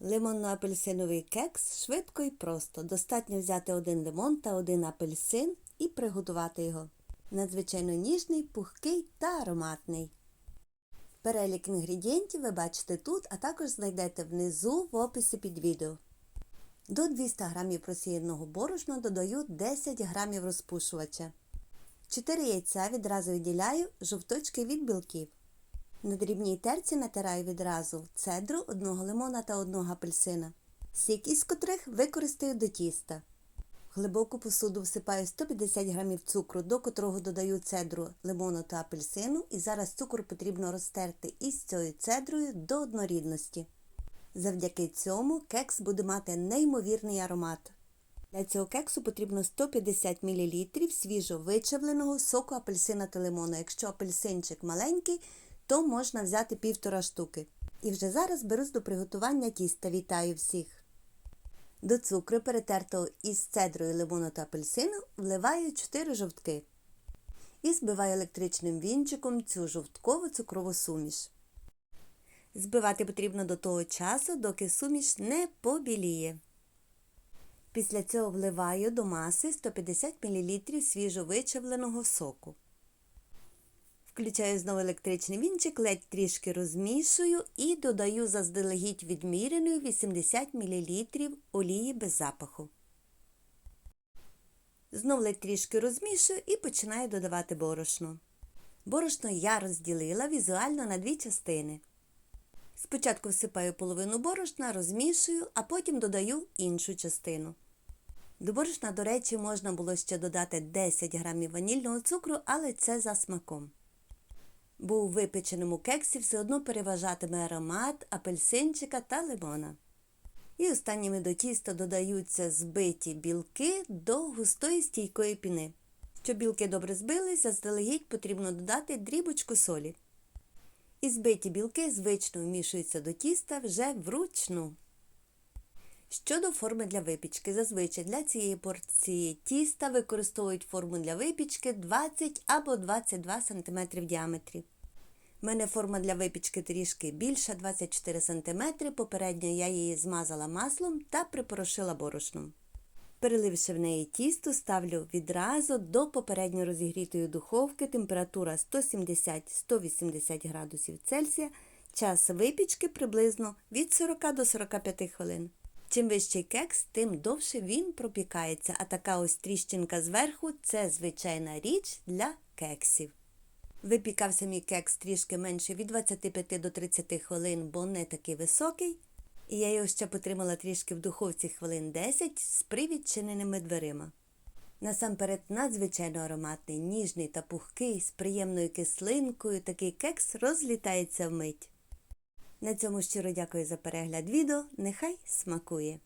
Лимонно-апельсиновий кекс швидко і просто. Достатньо взяти один лимон та один апельсин і приготувати його. Надзвичайно ніжний, пухкий та ароматний. Перелік інгредієнтів ви бачите тут, а також знайдете внизу в описі під відео. До 200 г просіяного борошна додаю 10 г розпушувача. 4 яйця відразу відділяю жовточки від білків. На дрібній терці натираю відразу цедру одного лимона та одного апельсина, сік із котрих використаю до тіста. В глибоку посуду всипаю 150 г цукру, до котрого додаю цедру лимону та апельсину, і зараз цукор потрібно розтерти із цією цедрою до однорідності. Завдяки цьому кекс буде мати неймовірний аромат. Для цього кексу потрібно 150 мл свіжо вичавленого соку апельсина та лимону. Якщо апельсинчик маленький, то можна взяти півтора штуки. І вже зараз берусь до приготування тіста. Вітаю всіх! До цукру, перетертого із цедрою лимону та апельсину, вливаю 4 жовтки. І збиваю електричним вінчиком цю жовткову цукрову суміш. Збивати потрібно до того часу, доки суміш не побіліє. Після цього вливаю до маси 150 мл свіжо вичавленого соку. Включаю знову електричний вінчик, ледь трішки розмішую і додаю заздалегідь відміреною 80 мл олії без запаху. Знов ледь трішки розмішую і починаю додавати борошно. Борошно я розділила візуально на дві частини. Спочатку всипаю половину борошна, розмішую, а потім додаю іншу частину. До борошна, до речі, можна було ще додати 10 грамів ванільного цукру, але це за смаком. Бо у випеченому кексі все одно переважатиме аромат апельсинчика та лимона. І останніми до тіста додаються збиті білки до густої стійкої піни. Щоб білки добре збились, заздалегідь потрібно додати дрібочку солі. І збиті білки звично вмішуються до тіста вже вручну. Щодо форми для випічки, зазвичай для цієї порції тіста використовують форму для випічки 20 або 22 см в діаметрі. У мене форма для випічки трішки більша 24 см. Попередньо я її змазала маслом та припорошила борошном. Переливши в неї тісто, ставлю відразу до попередньо розігрітої духовки температура 170-180 градусів Цельсія, час випічки приблизно від 40 до 45 хвилин. Чим вищий кекс, тим довше він пропікається, а така ось тріщинка зверху це звичайна річ для кексів. Випікався мій кекс трішки менше від 25 до 30 хвилин, бо не такий високий. І я його ще потримала трішки в духовці хвилин 10 з привідчиненими дверима. Насамперед надзвичайно ароматний, ніжний та пухкий, з приємною кислинкою такий кекс розлітається вмить. На цьому щиро дякую за перегляд відео. Нехай смакує!